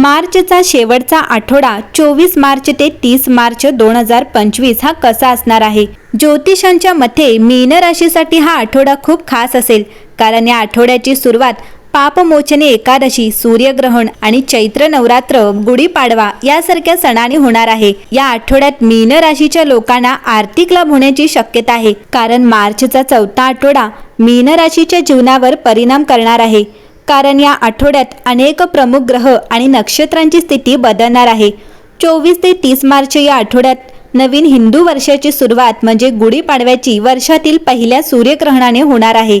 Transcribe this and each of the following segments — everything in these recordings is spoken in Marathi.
मार्चचा शेवटचा आठवडा चोवीस मार्च ते तीस मार्च दोन हजार पंचवीस हा कसा असणार आहे? ज्योतिषांच्या मते मीन राशीसाठी हा आठवडा खूप खास असेल. कारण या आठवड्याची सुरुवात पापमोचने एकादशी सूर्यग्रहण आणि चैत्र नवरात्र गुढीपाडवा यासारख्या सणाने होणार आहे. या आठवड्यात मीन राशीच्या लोकांना आर्थिक लाभ होण्याची शक्यता आहे. कारण मार्चचा चौथा आठवडा मीन राशीच्या जीवनावर परिणाम करणार आहे. कारण या आठवड्यात अनेक प्रमुख ग्रह आणि नक्षत्रांची स्थिती बदलणार आहे. चोवीस ते तीस मार्च या आठवड्यात नवीन हिंदू वर्षाची सुरुवात म्हणजे गुढीपाडव्याची वर्षातील पहिल्या सूर्यग्रहणाने होणार आहे.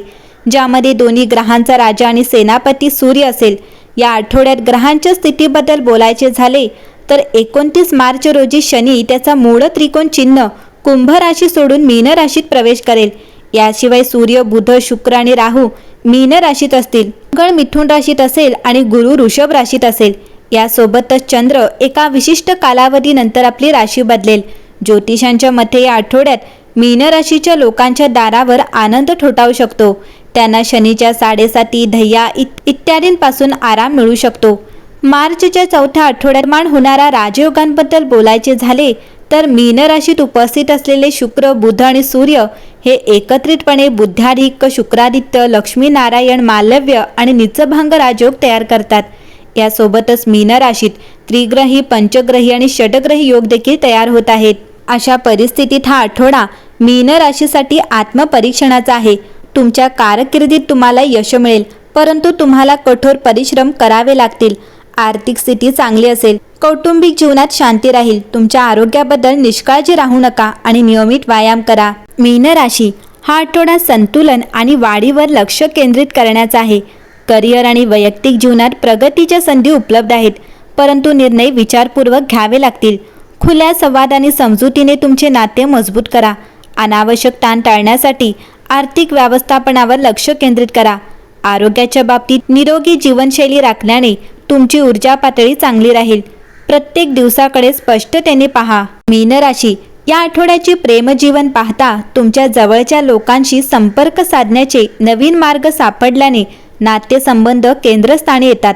ज्यामध्ये दोन्ही ग्रहांचा राजा आणि सेनापती सूर्य असेल. या आठवड्यात ग्रहांच्या स्थितीबद्दल बोलायचे झाले तर एकोणतीस मार्च रोजी शनी त्याचा मूळ त्रिकोण चिन्ह कुंभ राशी सोडून मीन राशीत प्रवेश करेल. याशिवाय सूर्य बुध शुक्र आणि राहू मीन राशीत असतील. मंगळ मिथुन राशीत असेल आणि गुरु ऋषभ राशीत असेल. यासोबतच चंद्र एका विशिष्ट कालावधीनंतर आपली राशी बदलेल. ज्योतिषांच्या मते या आठवड्यात मीन राशीच्या लोकांच्या दारावर आनंद ठोठावू शकतो. त्यांना शनीच्या साडेसाती धैया इत इत्यादींपासून आराम मिळू शकतो. मार्चच्या चौथ्या आठवड्यात मान होणाऱ्या राजयोगांबद्दल बोलायचे झाले तर मीन राशीत उपस्थित असलेले शुक्र बुध आणि सूर्य हे एकत्रितपणे बुद्धाधिक शुक्रादित्य लक्ष्मीनारायण मालव्य आणि निचभांग राजयोग तयार करतात. यासोबतच मीन राशीत त्रिग्रही पंचग्रही आणि षटग्रही योग देखील तयार होत आहेत. अशा परिस्थितीत हा आठवडा मीन राशीसाठी आत्मपरीक्षणाचा आहे. तुमच्या कारकिर्दीत तुम्हाला यश मिळेल परंतु तुम्हाला कठोर परिश्रम करावे लागतील. आर्थिक स्थिती चांगली असेल कौटुंबिक जीवनात शांती राहील तुमच्या आरोग्याबद्दल निष्काळजी राहू नका आणि नियमित व्यायाम करा. मीन राशी हा आठवडा संतुलन आणि वाढीवर लक्ष केंद्रित करण्याचा आहे. करिअर आणि वैयक्तिक जीवनात प्रगतीच्या संधी उपलब्ध आहेत परंतु निर्णय विचारपूर्वक घ्यावे लागतील. खुल्या संवाद आणि समजुतीने तुमचे नाते मजबूत करा. अनावश्यक ताण टाळण्यासाठी आर्थिक व्यवस्थापनावर लक्ष केंद्रित करा. आरोग्याच्या बाबतीत निरोगी जीवनशैली राखल्याने तुमची ऊर्जा पातळी चांगली राहील. प्रत्येक दिवसाकडे स्पष्टतेने पहा. मीन राशी या आठवड्याची प्रेमजीवन पाहता तुमच्या जवळच्या लोकांशी संपर्क साधण्याचे नवीन मार्ग सापडल्याने नाट्यसंबंध केंद्रस्थानी येतात.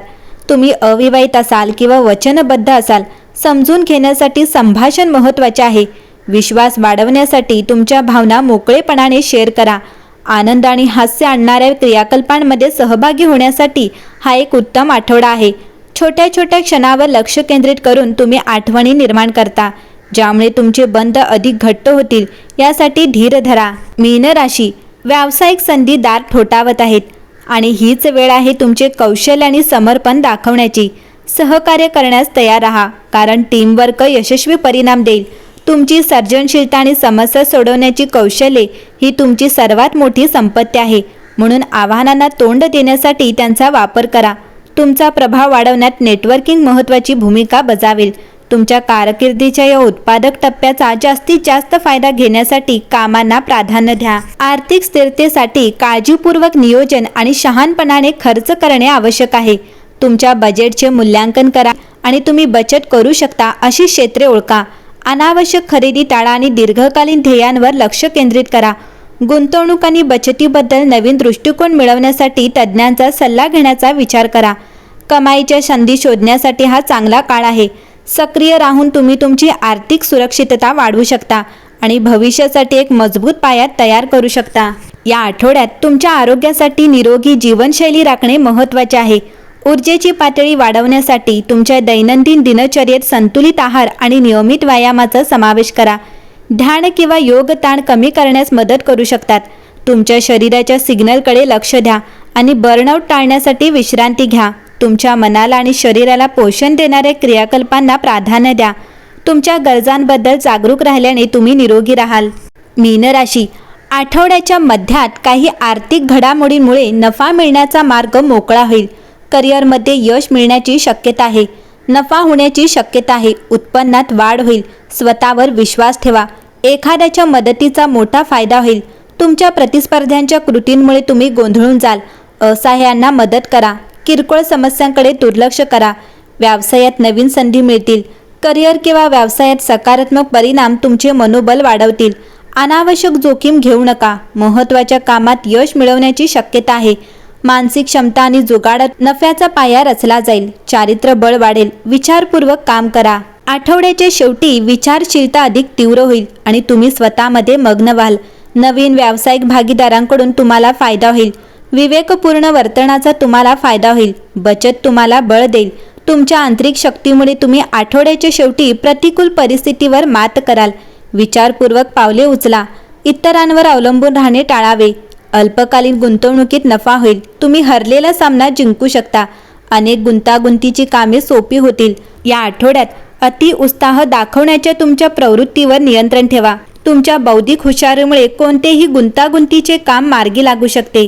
तुम्ही अविवाहित असाल किंवा वचनबद्ध असाल समजून घेण्यासाठी संभाषण महत्त्वाचे आहे. विश्वास वाढवण्यासाठी तुमच्या भावना मोकळेपणाने शेअर करा. आनंद आणि हास्य आणणाऱ्या क्रियाकल्पांमध्ये सहभागी होण्यासाठी हा एक उत्तम आठवडा आहे. छोट्या छोट्या क्षणावर लक्ष केंद्रित करून तुम्ही आठवणी निर्माण करता. ज्यामुळे तुमचे बंध अधिक घट्ट होतील. यासाठी धीर धरा. मीन राशी. व्यावसायिक संधी दार ठोठावत आहेत. आणि हीच वेळ आहे तुमचे कौशल्य आणि समर्पण दाखवण्याची. सहकार्य करण्यास तयार राहा. कारण टीमवर्क यशस्वी परिणाम देईल. तुमची सर्जनशीलता आणि समस्या सोडवण्याची कौशल्ये ही तुमची सर्वात मोठी संपत्ती आहे. म्हणून आव्हानांना तोंड देण्यासाठी त्यांचा वापर करा. तुमचा प्रभाव वाढवण्यात नेटवर्किंग महत्त्वाची भूमिका बजावेल. तुमच्या कारकिर्दीच्या या उत्पादक टप्प्याचा जास्तीत जास्त फायदा घेण्यासाठी कामांना प्राधान्य द्या. आर्थिक स्थिरतेसाठी काळजीपूर्वक नियोजन आणि शहाणपणाने खर्च करणे आवश्यक आहे. तुमच्या बजेटचे मूल्यांकन करा आणि तुम्ही बचत करू शकता अशी क्षेत्रे ओळखा. अनावश्यक खरेदी टाळा आणि दीर्घकालीन ध्येयांवर लक्ष केंद्रित करा. गुंतवणूक आणि बचतीबद्दल नवीन दृष्टिकोन मिळवण्यासाठी तज्ज्ञांचा सल्ला घेण्याचा विचार करा. कमाईच्या संधी शोधण्यासाठी हा चांगला काळ आहे. सक्रिय राहून तुम्ही तुमची आर्थिक सुरक्षितता वाढवू शकता आणि भविष्यासाठी एक मजबूत पाया तयार करू शकता. या आठवड्यात तुमच्या आरोग्यासाठी निरोगी जीवनशैली राखणे महत्त्वाचे आहे. ऊर्जेची पातळी वाढवण्यासाठी तुमच्या दैनंदिन दिनचर्येत संतुलित आहार आणि नियमित व्यायामाचा समावेश करा. ध्यान किंवा योग ताण कमी करण्यास मदत करू शकतात. तुमच्या शरीराच्या सिग्नलकडे लक्ष द्या आणि बर्नआउट टाळण्यासाठी विश्रांती घ्या. तुमच्या मनाला आणि शरीराला पोषण देणाऱ्या क्रियाकल्पांना प्राधान्य द्या. तुमच्या गरजांबद्दल जागरूक राहिल्याने तुम्ही निरोगी राहाल. मीनराशी आठवड्याच्या मध्यात काही आर्थिक घडामोडींमुळे नफा मिळण्याचा मार्ग मोकळा होईल. करिअरमध्ये यश मिळण्याची शक्यता आहे. नफा होण्याची शक्यता आहे. उत्पन्नात वाढ होईल. स्वतःवर विश्वास ठेवा. एखाद्याच्या मदतीचा मोठा फायदा होईल. तुमच्या प्रतिस्पर्ध्यांच्या कृतींमुळे तुम्ही गोंधळून जाल. असहाय्यांना मदत करा. किरकोळ समस्यांकडे दुर्लक्ष करा. व्यवसायात नवीन संधी मिळतील. करिअर किंवा व्यवसायात सकारात्मक परिणाम तुमचे मनोबल वाढवतील. अनावश्यक जोखीम घेऊ नका. महत्त्वाच्या कामात यश मिळवण्याची शक्यता आहे. मानसिक क्षमता आणि जुगाडत नफ्याचा पाया रचला जाईल. चारित्र्य बळ वाढेल. विचारपूर्वक काम करा. आठवड्याच्या शेवटी विचारशीलता अधिक तीव्र होईल आणि तुम्ही स्वतःमध्ये मग्न व्हाल. नवीन व्यावसायिक भागीदारांकडून तुम्हाला फायदा होईल. विवेकपूर्ण वर्तनाचा तुम्हाला फायदा होईल. बचत तुम्हाला बळ देईल. तुमच्या आंतरिक शक्तीमुळे तुम्ही आठवड्याच्या शेवटी प्रतिकूल परिस्थितीवर मात कराल. विचारपूर्वक पावले उचला. इतरांवर अवलंबून राहणे टाळावे. अल्पकालीन गुंतवणुकीत नफा होईल. तुम्ही हरलेला सामना जिंकू शकता. अनेक गुंतागुंतीची कामे सोपी होतील. या आठवड्यात अति उत्साह दाखवण्याच्या तुमच्या प्रवृत्तीवर नियंत्रण ठेवा. तुमच्या बौद्धिक हुशारीमुळे कोणतेही गुंतागुंतीचे काम मार्गी लागू शकते.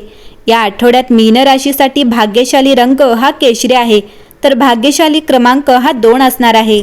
या आठवड्यात मीन राशीसाठी भाग्यशाली रंग हा केशरी आहे. तर भाग्यशाली क्रमांक हा दोन असणार आहे.